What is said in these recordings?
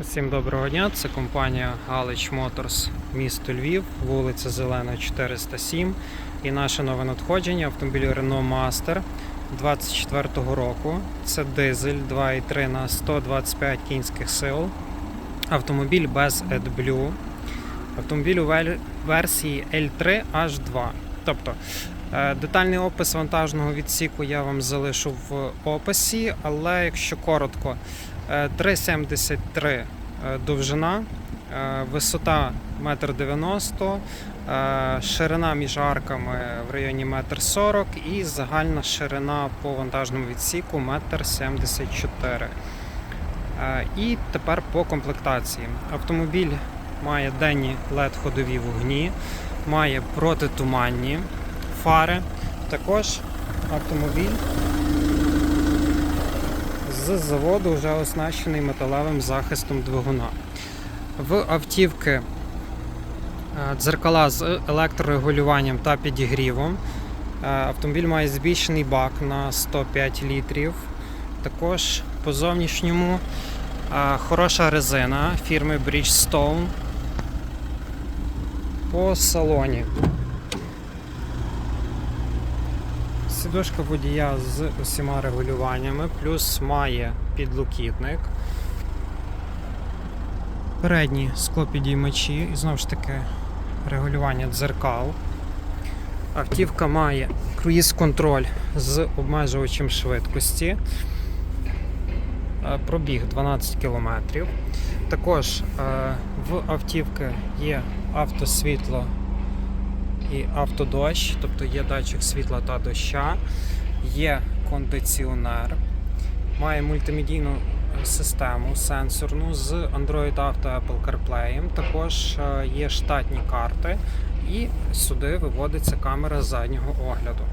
Всім доброго дня. Це компанія Галич Моторс, місто Львів, вулиця Зелена, 407. І наше нове надходження автомобіль Renault Master 24-го року. Це дизель 2.3 на 125 кінських сил. Автомобіль без AdBlue. Автомобіль у версії L3 H2. Тобто детальний опис вантажного відсіку я вам залишу в описі, але якщо коротко, Е, 3,73 е, довжина, е, висота 1,90 м, е, ширина між арками в районі 1,40 м і загальна ширина по вантажному відсіку 1,74 м. Е, І тепер по комплектації. Автомобіль має денні LED-ходові вогні, має протитуманні фари. Також автомобіль з заводу вже оснащений металевим захистом двигуна. В автівки е, дзеркала з електрорегулюванням та підігрівом. Е, Автомобіль має збільшений бак на 105 літрів. Також по зовнішньому е, хороша резина фірми Bridgestone. По салоні. Сідушка водія з усіма регулюваннями, плюс має підлокітник. Передні склопідіймачі і знову ж таки регулювання дзеркал. Автівка має круїз-контроль з обмежувачем швидкості. Е, Пробіг 12 км. Також е, в автівки є автосвітло і автодощ, тобто є датчик світла та доща, є кондиціонер, має мультимедійну е, систему сенсорну з Android Auto Apple CarPlay. Також е, є штатні карти, і сюди виводиться камера заднього огляду.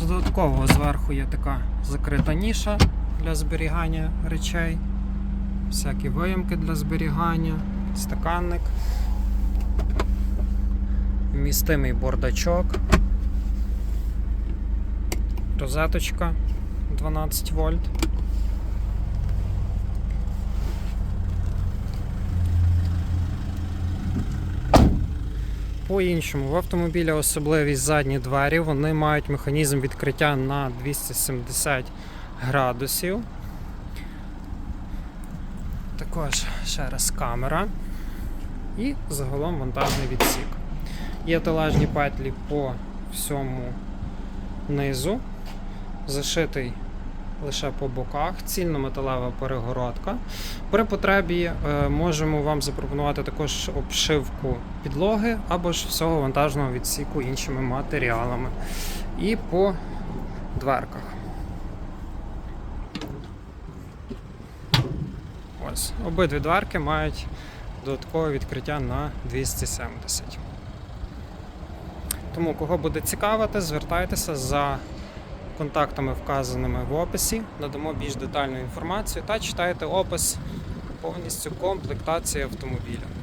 З Додаткового зверху є така закрита ніша для зберігання речей, всякі виямки для зберігання, стаканник, вмістимий бордачок, розеточка 12 вольт. По-іншому, в автомобілі особливість задні двері, вони мають механізм відкриття на 270 градусів. Також ще раз камера і загалом вантажний відсік. Є талажні петлі по всьому низу, зашитий лише по боках, цільнометалева перегородка. При потребі е, можемо вам запропонувати також обшивку підлоги або ж всього вантажного відсіку іншими матеріалами. І по дверках. Ось, обидві дверки мають додаткове відкриття на 270. Тому, кого буде цікавити, звертайтеся за контактами, вказаними в описі, надамо більш детальну інформацію та читайте опис повністю комплектації автомобіля.